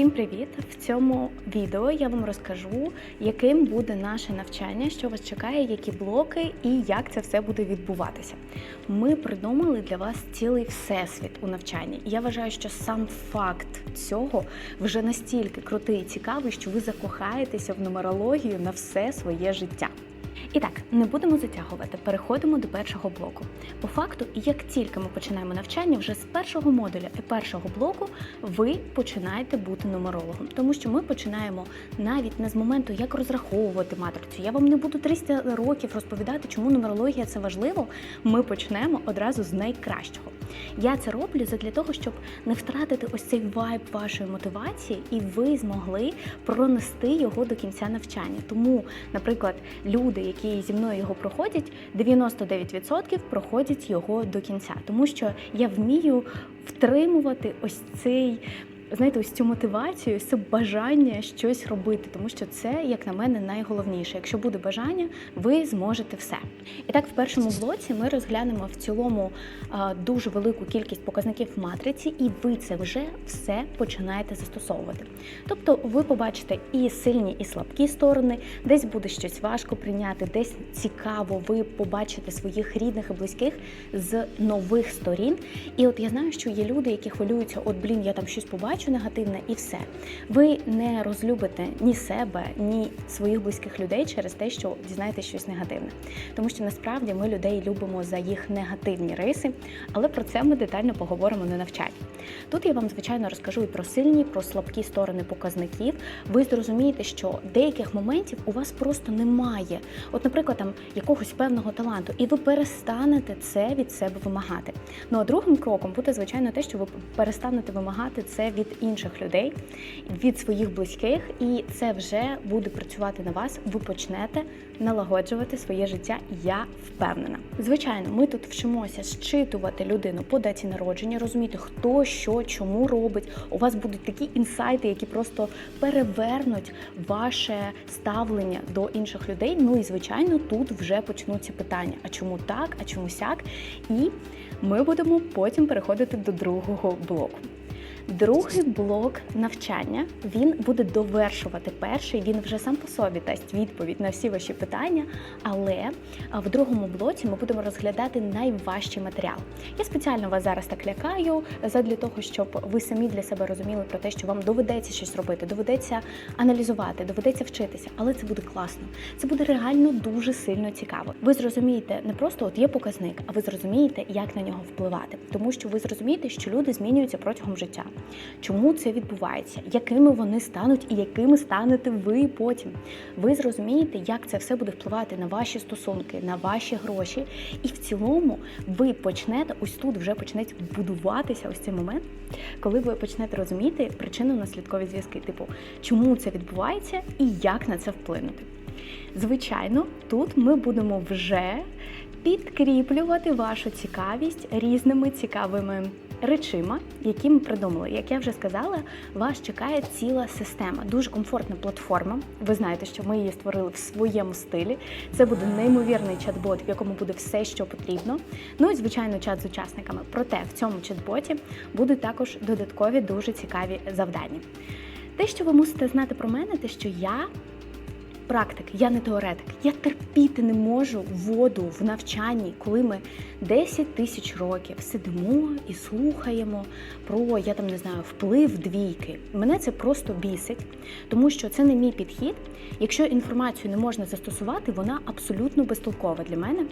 Всім привіт! В цьому відео я вам розкажу, яким буде наше навчання, що вас чекає, які блоки і як це все буде відбуватися. Ми придумали для вас цілий всесвіт у навчанні. І я вважаю, що сам факт цього вже настільки крутий і цікавий, що ви закохаєтеся в нумерологію на все своє життя. І так, не будемо затягувати, переходимо до першого блоку. По факту, як тільки ми починаємо навчання, вже з першого модуля і першого блоку ви починаєте бути нумерологом, тому що ми починаємо навіть не з моменту, як розраховувати матрицю. Я вам не буду 300 років розповідати, чому нумерологія це важливо. Ми почнемо одразу з найкращого. Я це роблю задля того, щоб не втратити ось цей вайб вашої мотивації, і ви змогли пронести його до кінця навчання. Тому, наприклад, люди, які зі мною його проходять, 99% проходять його до кінця, тому що я вмію втримувати ось цей. Знаєте, ось цю мотивацію, ось це бажання щось робити, тому що це, як на мене, найголовніше. Якщо буде бажання, ви зможете все. І так, в першому блоці ми розглянемо в цілому дуже велику кількість показників матриці, і ви це вже все починаєте застосовувати. Тобто, ви побачите і сильні, і слабкі сторони, десь буде щось важко прийняти, десь цікаво, ви побачите своїх рідних і близьких з нових сторін. І от я знаю, що є люди, які хвилюються, от блін, я там щось побачу негативне, і все. Ви не розлюбите ні себе, ні своїх близьких людей через те, що дізнаєтесь щось негативне. Тому що насправді ми людей любимо за їх негативні риси, але про це ми детально поговоримо на навчанні. Тут я вам, звичайно, розкажу і про сильні, про слабкі сторони показників. Ви зрозумієте, що деяких моментів у вас просто немає. От, наприклад, там якогось певного таланту, і ви перестанете це від себе вимагати. Ну а другим кроком буде, звичайно, те, що ви перестанете вимагати це від інших людей, від своїх близьких, і це вже буде працювати на вас. Ви почнете налагоджувати своє життя. Я впевнена. Звичайно, ми тут вчимося зчитувати людину по даті народження, розуміти, хто що, чому робить. У вас будуть такі інсайти, які просто перевернуть ваше ставлення до інших людей. Ну і звичайно, тут вже почнуться питання: а чому так, а чому сяк? І ми будемо потім переходити до другого блоку. Другий блок навчання він буде довершувати перший. Він вже сам по собі дасть відповідь на всі ваші питання. Але в другому блоці ми будемо розглядати найважчий матеріал. Я спеціально вас зараз так лякаю, задля того, щоб ви самі для себе розуміли про те, що вам доведеться щось робити, доведеться аналізувати, доведеться вчитися, але це буде класно. Це буде реально дуже сильно цікаво. Ви зрозумієте не просто от є показник, а ви зрозумієте, як на нього впливати, тому що ви зрозумієте, що люди змінюються протягом життя. Чому це відбувається? Якими вони стануть і якими станете ви потім? Ви зрозумієте, як це все буде впливати на ваші стосунки, на ваші гроші. І в цілому ви почнете ось тут вже почнете будуватися ось цей момент, коли ви почнете розуміти причинно-наслідкові зв'язки, типу, чому це відбувається і як на це вплинути. Звичайно, тут ми будемо вже підкріплювати вашу цікавість різними цікавими речима, які ми придумали. Як я вже сказала, вас чекає ціла система, дуже комфортна платформа. Ви знаєте, що ми її створили в своєму стилі. Це буде неймовірний чат-бот, в якому буде все, що потрібно. Ну і звичайно, чат з учасниками. Проте в цьому чат-боті будуть також додаткові дуже цікаві завдання. Те, що ви мусите знати про мене, те, що я практик, я не теоретик. Я терпіти не можу воду в навчанні, коли ми 10 тисяч років сидимо і слухаємо про я там не знаю вплив двійки. Мене це просто бісить, тому що це не мій підхід. Якщо інформацію не можна застосувати, вона абсолютно безтолкова для мене.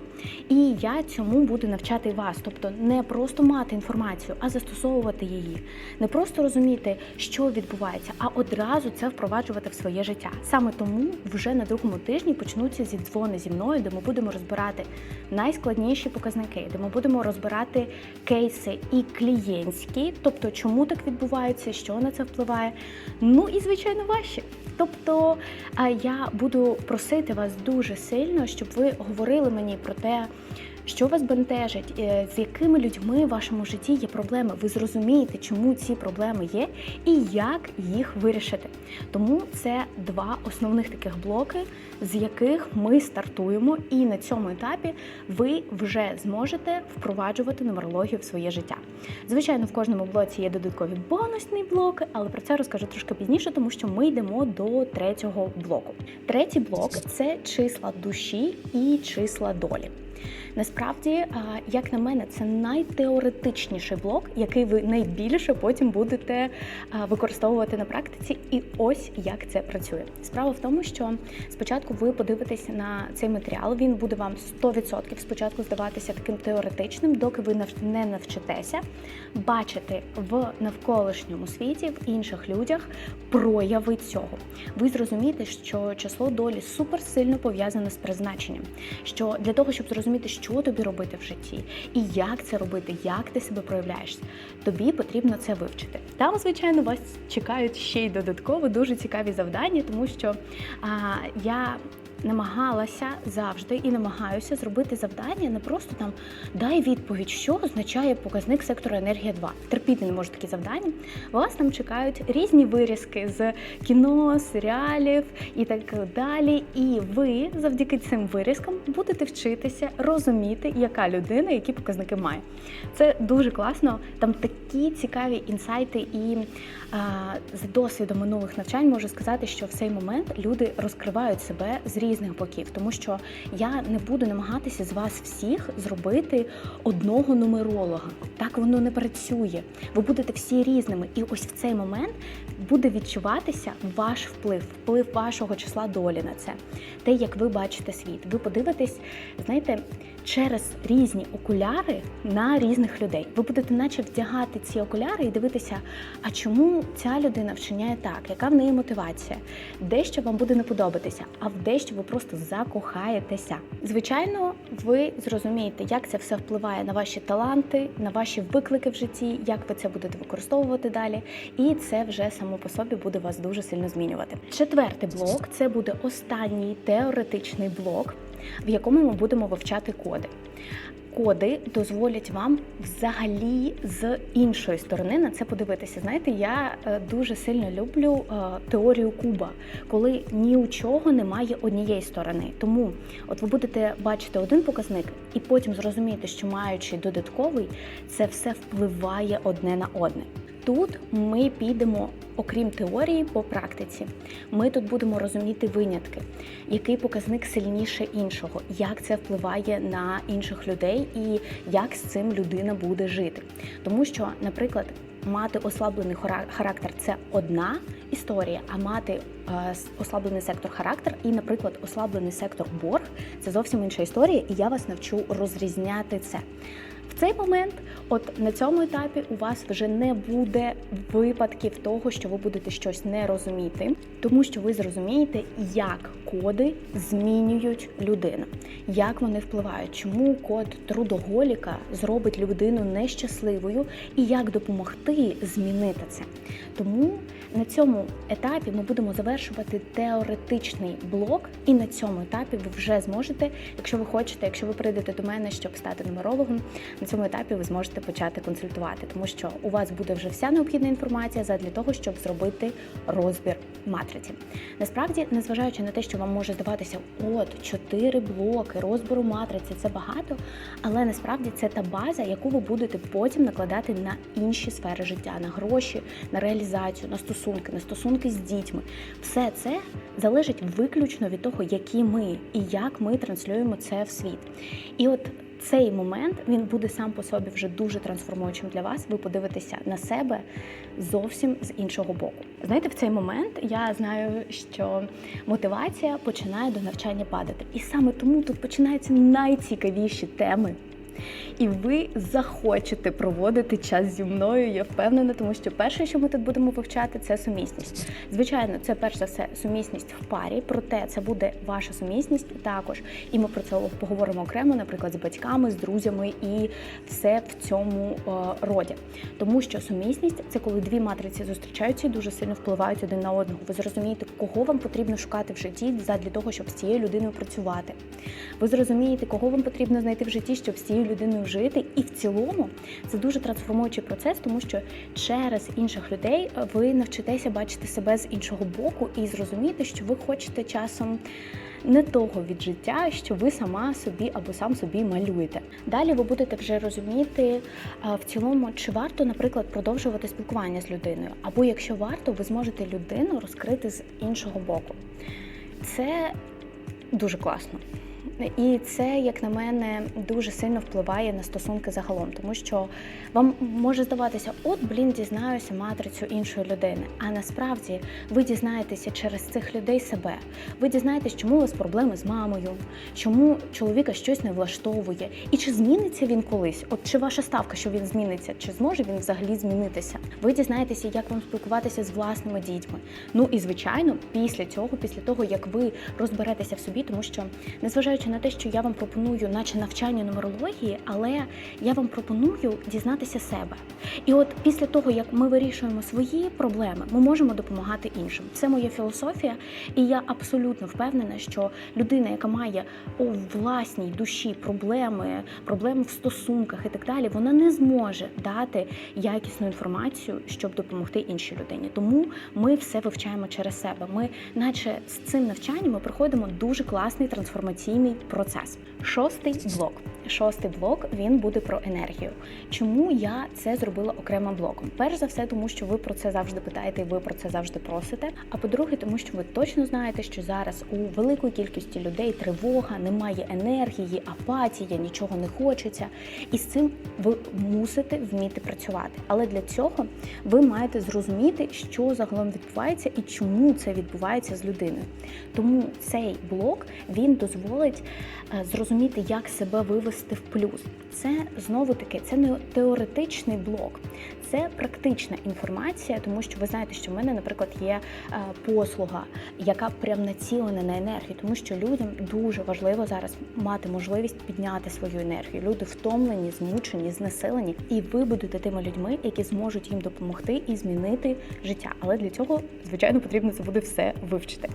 І я цьому буду навчати вас. Тобто не просто мати інформацію, а застосовувати її, не просто розуміти, що відбувається, а одразу це впроваджувати в своє життя. Саме тому вже на другому тижні почнуться зі дзвони зі мною, де ми будемо розбирати найскладніші показники, де ми будемо розбирати кейси і клієнтські, тобто чому так відбувається, що на це впливає. Ну і звичайно ваші. Тобто я буду просити вас дуже сильно, щоб ви говорили мені про те, що вас бентежить, е, з якими людьми в вашому житті є проблеми. Ви зрозумієте, чому ці проблеми є і як їх вирішити. Тому це два основних таких блоки, з яких ми стартуємо, і на цьому етапі ви вже зможете впроваджувати нумерологію в своє життя. Звичайно, в кожному блоці є додаткові бонусні блоки, але про це розкажу трошки пізніше, тому що ми йдемо до третього блоку. Третій блок це числа душі і числа долі. Насправді, як на мене, це найтеоретичніший блок, який ви найбільше потім будете використовувати на практиці. І ось як це працює. Справа в тому, що спочатку ви подивитесь на цей матеріал. Він буде вам 100% спочатку здаватися таким теоретичним, доки ви не навчитеся бачити в навколишньому світі, в інших людях прояви цього. Ви зрозумієте, що число долі супер сильно пов'язане з призначенням. Що для того, щоб зрозуміти, що тобі робити в житті і як це робити, як ти себе проявляєшся. тобі потрібно це вивчити. Там, звичайно, вас чекають ще й додатково дуже цікаві завдання, тому що а, я. Намагалася завжди і намагаюся зробити завдання не просто там дай відповідь, що означає показник сектору енергія 2. Терпіти не можу такі завдання. Вас там чекають різні вирізки з кіно, серіалів і так далі. І ви завдяки цим вирізкам будете вчитися розуміти, яка людина, які показники має. Це дуже класно. Там такі цікаві інсайти, і з досвіду минулих навчань можу сказати, що в цей момент люди розкривають себе з різних боків, тому що я не буду намагатися з вас всіх зробити одного нумеролога. Так воно не працює. Ви будете всі різними, і ось в цей момент буде відчуватися ваш вплив, вплив вашого числа долі на це, те, як ви бачите світ. Ви подивитесь, знаєте, через різні окуляри на різних людей. Ви будете наче вдягати ці окуляри і дивитися, а чому ця людина вчиняє так, яка в неї мотивація, дещо вам буде не подобатися, а в дещо ви просто закохаєтеся. Звичайно, ви зрозумієте, як це все впливає на ваші таланти, на ваші виклики в житті, як ви це будете використовувати далі, і це вже само по собі буде вас дуже сильно змінювати. Четвертий блок це буде останній теоретичний блок, в якому ми будемо вивчати коди. Коди дозволять вам взагалі з іншої сторони на це подивитися. Знаєте, я е, дуже сильно люблю е, теорію куба, коли ні у чого немає однієї сторони. Тому от ви будете бачити один показник, і потім зрозумієте, що маючи додатковий, це все впливає одне на одне. Тут ми підемо, окрім теорії, по практиці. Ми тут будемо розуміти винятки, який показник сильніше іншого, як це впливає на інших людей і як з цим людина буде жити. Тому що, наприклад, мати ослаблений характер це одна історія, а мати е, ослаблений сектор характер і, наприклад, ослаблений сектор борг це зовсім інша історія, і я вас навчу розрізняти це. Цей момент, от на цьому етапі, у вас вже не буде випадків того, що ви будете щось не розуміти, тому що ви зрозумієте, як коди змінюють людину, як вони впливають, чому код трудоголіка зробить людину нещасливою і як допомогти змінити це. Тому на цьому етапі ми будемо завершувати теоретичний блок, і на цьому етапі ви вже зможете, якщо ви хочете, якщо ви прийдете до мене, щоб стати нумерологом, цьому етапі ви зможете почати консультувати, тому що у вас буде вже вся необхідна інформація задля того, щоб зробити розбір матриці. Насправді, незважаючи на те, що вам може здаватися, от чотири блоки розбору матриці це багато, але насправді це та база, яку ви будете потім накладати на інші сфери життя, на гроші, на реалізацію, на стосунки, на стосунки з дітьми. Все це залежить виключно від того, які ми і як ми транслюємо це в світ. І от цей момент він буде сам по собі вже дуже трансформуючим для вас. Ви подивитеся на себе зовсім з іншого боку. Знаєте, в цей момент я знаю, що мотивація починає до навчання падати, і саме тому тут починаються найцікавіші теми. І ви захочете проводити час зі мною. Я впевнена, тому що перше, що ми тут будемо вивчати, це сумісність. Звичайно, це перш за все сумісність в парі, проте це буде ваша сумісність також. І ми про це поговоримо окремо, наприклад, з батьками, з друзями і все в цьому е, роді. Тому що сумісність це коли дві матриці зустрічаються і дуже сильно впливають один на одного. Ви зрозумієте, кого вам потрібно шукати в житті для того, щоб з цією людиною працювати. Ви зрозумієте, кого вам потрібно знайти в житті, щоб з цією людиною жити. І в цілому це дуже трансформуючий процес, тому що через інших людей ви навчитеся бачити себе з іншого боку і зрозуміти, що ви хочете часом. Не того від життя, що ви сама собі або сам собі малюєте. Далі ви будете вже розуміти в цілому, чи варто, наприклад, продовжувати спілкування з людиною, або якщо варто, ви зможете людину розкрити з іншого боку. Це дуже класно. І це, як на мене, дуже сильно впливає на стосунки загалом, тому що вам може здаватися, от блін, дізнаюся матрицю іншої людини. А насправді ви дізнаєтеся через цих людей себе. Ви дізнаєтесь, чому у вас проблеми з мамою, чому чоловіка щось не влаштовує, і чи зміниться він колись? От чи ваша ставка, що він зміниться, чи зможе він взагалі змінитися? Ви дізнаєтеся, як вам спілкуватися з власними дітьми. Ну і звичайно, після цього, після того як ви розберетеся в собі, тому що незважаючи на те, що я вам пропоную, наче навчання нумерології, але я вам пропоную дізнатися себе. І от після того, як ми вирішуємо свої проблеми, ми можемо допомагати іншим. Це моя філософія, і я абсолютно впевнена, що людина, яка має у власній душі проблеми, проблеми в стосунках і так далі, вона не зможе дати якісну інформацію, щоб допомогти іншій людині. Тому ми все вивчаємо через себе. Ми, наче з цим навчанням, ми проходимо дуже класний трансформаційний процес. Шостий блок. Шостий блок він буде про енергію. Чому я це зробила окремим блоком? Перш за все, тому що ви про це завжди питаєте, і ви про це завжди просите. А по-друге, тому що ви точно знаєте, що зараз у великої кількості людей тривога, немає енергії, апатія, нічого не хочеться. І з цим ви мусите вміти працювати. Але для цього ви маєте зрозуміти, що загалом відбувається і чому це відбувається з людиною. Тому цей блок він дозволить е, зрозуміти, як себе вивести в плюс. Це знову таки це не теоретичний блок, це практична інформація, тому що ви знаєте, що в мене, наприклад, є е, послуга, яка прям націлена на енергію, тому що людям дуже важливо зараз мати можливість підняти свою енергію. Люди втомлені, змучені, знесилені, і ви будете тими людьми, які зможуть їм допомогти і змінити життя. Але для цього, звичайно, потрібно це буде все вивчити.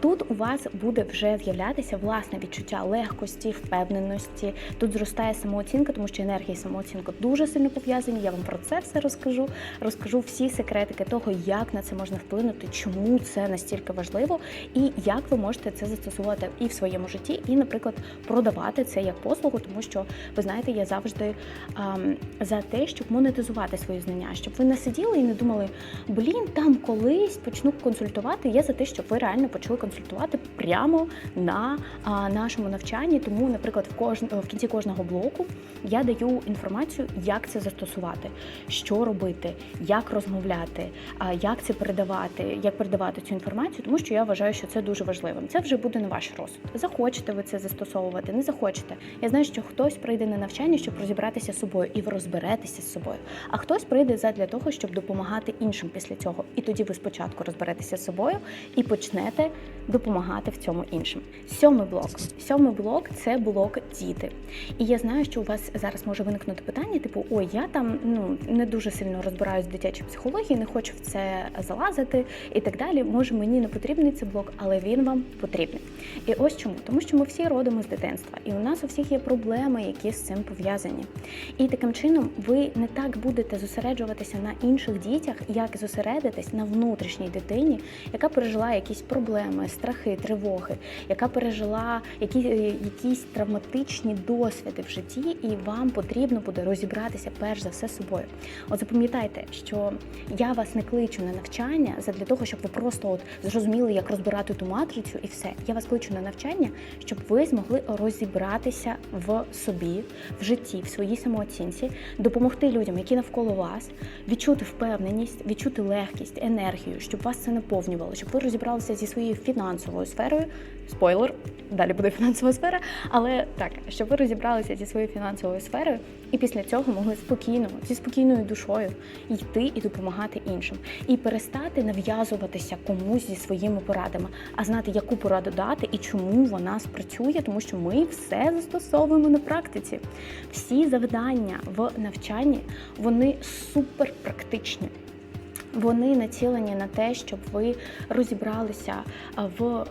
Тут у вас буде вже з'являтися власне відчуття легкості, впевненості. Тут зростає самооцінка, тому що енергія і самооцінка дуже сильно пов'язані. Я вам про це все розкажу. Розкажу всі секретики того, як на це можна вплинути, чому це настільки важливо, і як ви можете це застосувати і в своєму житті, і, наприклад, продавати це як послугу, тому що ви знаєте, я завжди ем, за те, щоб монетизувати свої знання, щоб ви не сиділи і не думали, блін, там колись почну консультувати. Я за те, щоб ви реально почали консультувати прямо на а, нашому навчанні. Тому, наприклад, в кож... в кінці кожного блоку я даю інформацію, як це застосувати, що робити, як розмовляти, як це передавати, як передавати цю інформацію, тому що я вважаю, що це дуже важливим. Це вже буде на ваш розсуд. Захочете ви це застосовувати, не захочете. Я знаю, що хтось прийде на навчання, щоб розібратися з собою, і розберетеся з собою. А хтось прийде задля того, щоб допомагати іншим після цього. І тоді ви спочатку розберетеся з собою і почнете допомагати в цьому іншим. Сьомий блок. Сьомий блок це блок діти. І я знаю, що у вас зараз може виникнути питання, типу, ой, я там ну не дуже сильно розбираюсь в дитячій психології, не хочу в це залазити і так далі. Може, мені не потрібний цей блок, але він вам потрібний. І ось чому, тому що ми всі родимо з дитинства, і у нас у всіх є проблеми, які з цим пов'язані. І таким чином ви не так будете зосереджуватися на інших дітях, як зосередитись на внутрішній дитині, яка пережила якісь проблеми, страхи, тривоги, яка пережила які, якісь травматичні досвіди в житті, і вам потрібно буде розібратися перш за все собою. Запам'ятайте, що я вас не кличу на навчання для того, щоб ви просто от зрозуміли, як розбирати ту матрицю, і все. Я вас кличу на навчання, щоб ви змогли розібратися в собі, в житті, в своїй самооцінці, допомогти людям, які навколо вас, відчути впевненість, відчути легкість, енергію, щоб вас це наповнювало, щоб ви розібралися зі своєю фінансовою сферою. Спойлер, далі буде фінансова сфера, але так, щоб ви розібралися зі своєю фінансовою сферою, і після цього могли спокійно, зі спокійною душою йти і допомагати іншим, і перестати нав'язуватися комусь зі своїми порадами, а знати, яку пораду дати і чому вона спрацює, тому що ми все застосовуємо на практиці. Всі завдання в навчанні вони супер практичні. Вони націлені на те, щоб ви розібралися в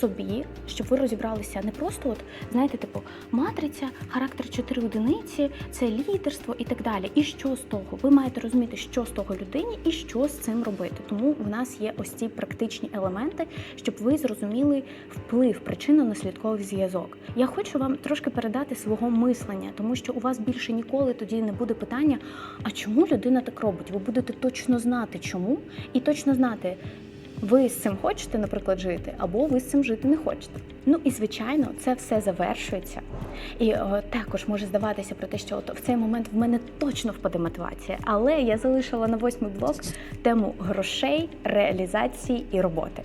собі, щоб ви розібралися не просто, от знаєте, типу матриця, характер 4 одиниці, це лідерство і так далі. І що з того? Ви маєте розуміти, що з того людині і що з цим робити. Тому в нас є ось ці практичні елементи, щоб ви зрозуміли вплив, причинно-наслідковий зв'язок. Я хочу вам трошки передати свого мислення, тому що у вас більше ніколи тоді не буде питання, а чому людина так робить? Ви будете точно знати, чому, і точно знати. Ви з цим хочете, наприклад, жити, або ви з цим жити не хочете. Ну і звичайно, це все завершується. І о, також може здаватися про те, що от в цей момент в мене точно впаде мотивація. Але я залишила на восьмий блок тему грошей, реалізації і роботи.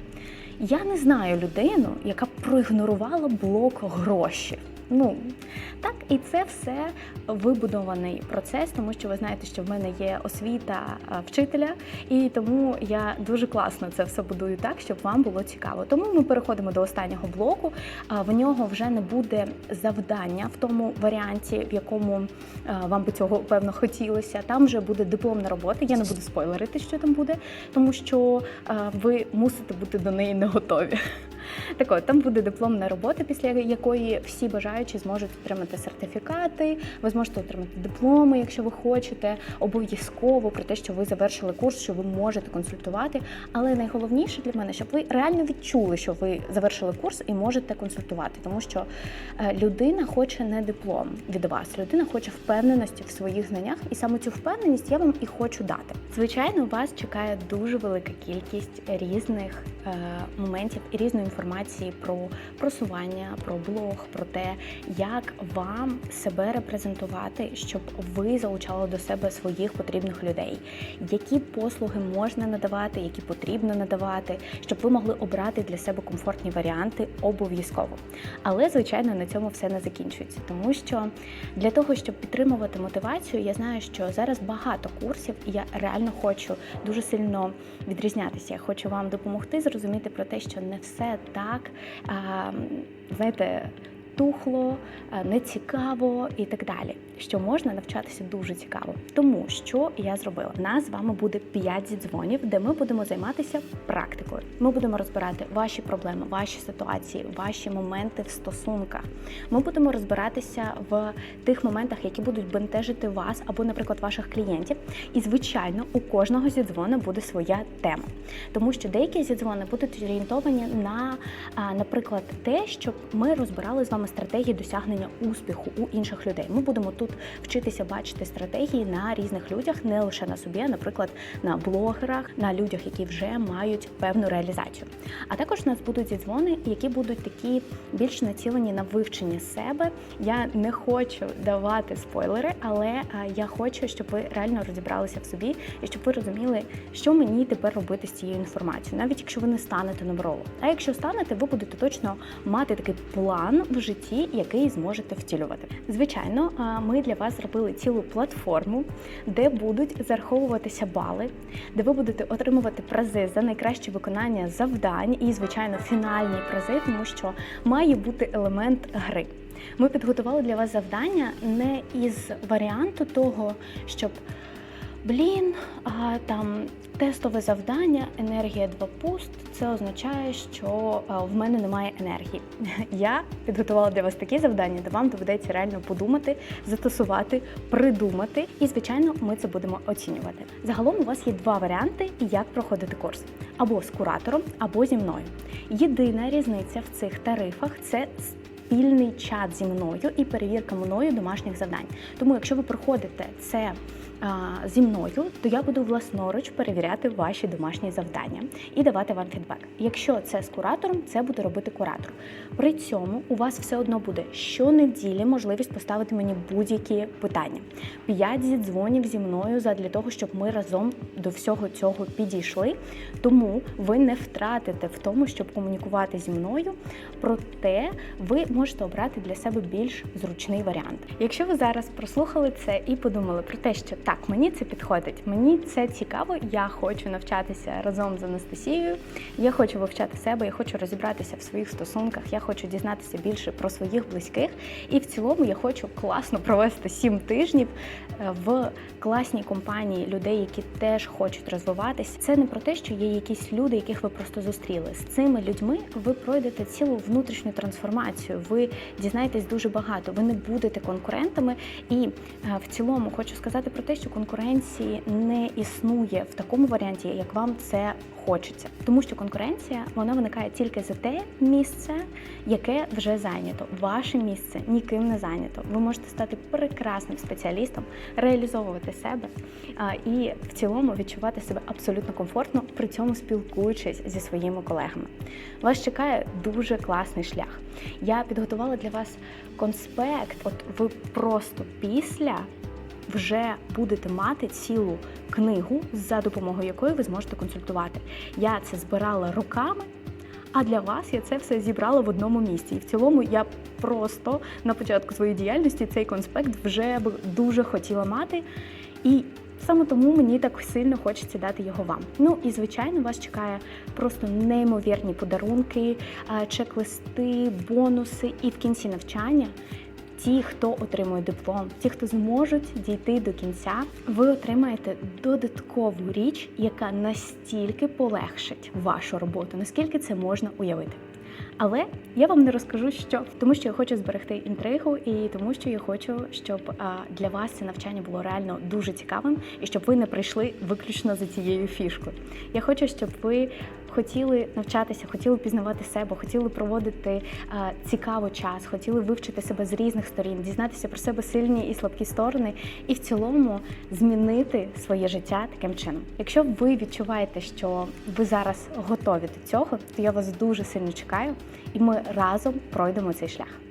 Я не знаю людину, яка проігнорувала блок гроші. Ну так, і це все вибудований процес, тому що ви знаєте, що в мене є освіта вчителя, і тому я дуже класно це все будую так, щоб вам було цікаво. Тому ми переходимо до останнього блоку. В нього вже не буде завдання в тому варіанті, в якому вам би цього певно хотілося. Там вже буде дипломна робота. Я не буду спойлерити, що там буде, тому що ви мусите бути до неї не готові. Так от, там буде дипломна робота, після якої всі бажаючі зможуть отримати сертифікати, ви зможете отримати дипломи, якщо ви хочете, обов'язково про те, що ви завершили курс, що ви можете консультувати. Але найголовніше для мене, щоб ви реально відчули, що ви завершили курс і можете консультувати, тому що е, людина хоче не диплом від вас, людина хоче впевненості в своїх знаннях, і саме цю впевненість я вам і хочу дати. Звичайно, вас чекає дуже велика кількість різних е, моментів і різної інформації про просування, про блог, про те, як вам себе репрезентувати, щоб ви залучали до себе своїх потрібних людей, які послуги можна надавати, які потрібно надавати, щоб ви могли обрати для себе комфортні варіанти обов'язково. Але, звичайно, на цьому все не закінчується, тому що для того, щоб підтримувати мотивацію, я знаю, що зараз багато курсів, і я реально хочу дуже сильно відрізнятися. Я хочу вам допомогти зрозуміти про те, що не все так, знаєте, тухло, е, нецікаво і так далі. Що можна навчатися дуже цікаво. Тому що я зробила? Нас з вами буде 5 зідзвонів, де ми будемо займатися практикою. Ми будемо розбирати ваші проблеми, ваші ситуації, ваші моменти в стосунках. Ми будемо розбиратися в тих моментах, які будуть бентежити вас або, наприклад, ваших клієнтів. І, звичайно, у кожного зідзвона буде своя тема, тому що деякі зідзвони будуть орієнтовані на, наприклад, те, щоб ми розбирали з вами стратегії досягнення успіху у інших людей. Ми будемо тут вчитися бачити стратегії на різних людях, не лише на собі, наприклад, на блогерах, на людях, які вже мають певну реалізацію. А також у нас будуть зідзвони, які будуть такі більш націлені на вивчення себе. Я не хочу давати спойлери, але я хочу, щоб ви реально розібралися в собі і щоб ви розуміли, що мені тепер робити з цією інформацією, навіть якщо ви не станете номеролом. А якщо станете, ви будете точно мати такий план в житті, який зможете втілювати. Звичайно, ми для вас зробили цілу платформу, де будуть зараховуватися бали, де ви будете отримувати призи за найкраще виконання завдань і, звичайно, фінальні призи, тому що має бути елемент гри. Ми підготували для вас завдання не із варіанту того, щоб блін, а там тестове завдання, енергія 2 пуст. Це означає, що в мене немає енергії. Я підготувала для вас такі завдання, де вам доведеться реально подумати, застосувати, придумати. І, звичайно, ми це будемо оцінювати. Загалом у вас є два варіанти, як проходити курс: або з куратором, або зі мною. Єдина різниця в цих тарифах це спільний чат зі мною і перевірка мною домашніх завдань. Тому, якщо ви проходите це зі мною, то я буду власноруч перевіряти ваші домашні завдання і давати вам фідбек. Якщо це з куратором, це буде робити куратор. При цьому у вас все одно буде щонеділі можливість поставити мені будь-які питання. П'ять зідзвонів зі мною задля того, щоб ми разом до всього цього підійшли. Тому ви не втратите в тому, щоб комунікувати зі мною. Проте ви можете обрати для себе більш зручний варіант. Якщо ви зараз прослухали це і подумали про те, що так, мені це підходить, мені це цікаво, я хочу навчатися разом з Анастасією, я хочу вивчати себе, я хочу розібратися в своїх стосунках, я хочу дізнатися більше про своїх близьких. І в цілому я хочу класно провести сім тижнів е, в класній компанії людей, які теж хочуть розвиватися. Це не про те, що є якісь люди, яких ви просто зустріли. З цими людьми ви пройдете цілу внутрішню трансформацію. Ви дізнаєтесь дуже багато. Ви не будете конкурентами. І е, в цілому хочу сказати про те, що конкуренції не існує в такому варіанті, як вам це хочеться, тому що конкуренція вона виникає тільки за те місце, яке вже зайнято. Ваше місце ніким не зайнято. Ви можете стати прекрасним спеціалістом, реалізовувати себе і в цілому відчувати себе абсолютно комфортно, при цьому спілкуючись зі своїми колегами. Вас чекає дуже класний шлях. Я підготувала для вас конспект. От ви просто після вже будете мати цілу книгу, за допомогою якої ви зможете консультувати. Я це збирала руками. А для вас я це все зібрала в одному місці. І в цілому я просто на початку своєї діяльності цей конспект вже б дуже хотіла мати. І саме тому мені так сильно хочеться дати його вам. Ну і звичайно, вас чекає просто неймовірні подарунки, чек-листи, бонуси. І в кінці навчання ті, хто отримує диплом, ті, хто зможуть дійти до кінця, ви отримаєте додаткову річ, яка настільки полегшить вашу роботу, наскільки це можна уявити. Але я вам не розкажу, що тому, що я хочу зберегти інтригу, і тому, що я хочу, щоб для вас це навчання було реально дуже цікавим, і щоб ви не прийшли виключно за цією фішкою. Я хочу, щоб ви хотіли навчатися, хотіли пізнавати себе, хотіли проводити а, цікаво час, хотіли вивчити себе з різних сторін, дізнатися про себе сильні і слабкі сторони, і в цілому змінити своє життя таким чином. Якщо ви відчуваєте, що ви зараз готові до цього, то я вас дуже сильно чекаю, і ми разом пройдемо цей шлях.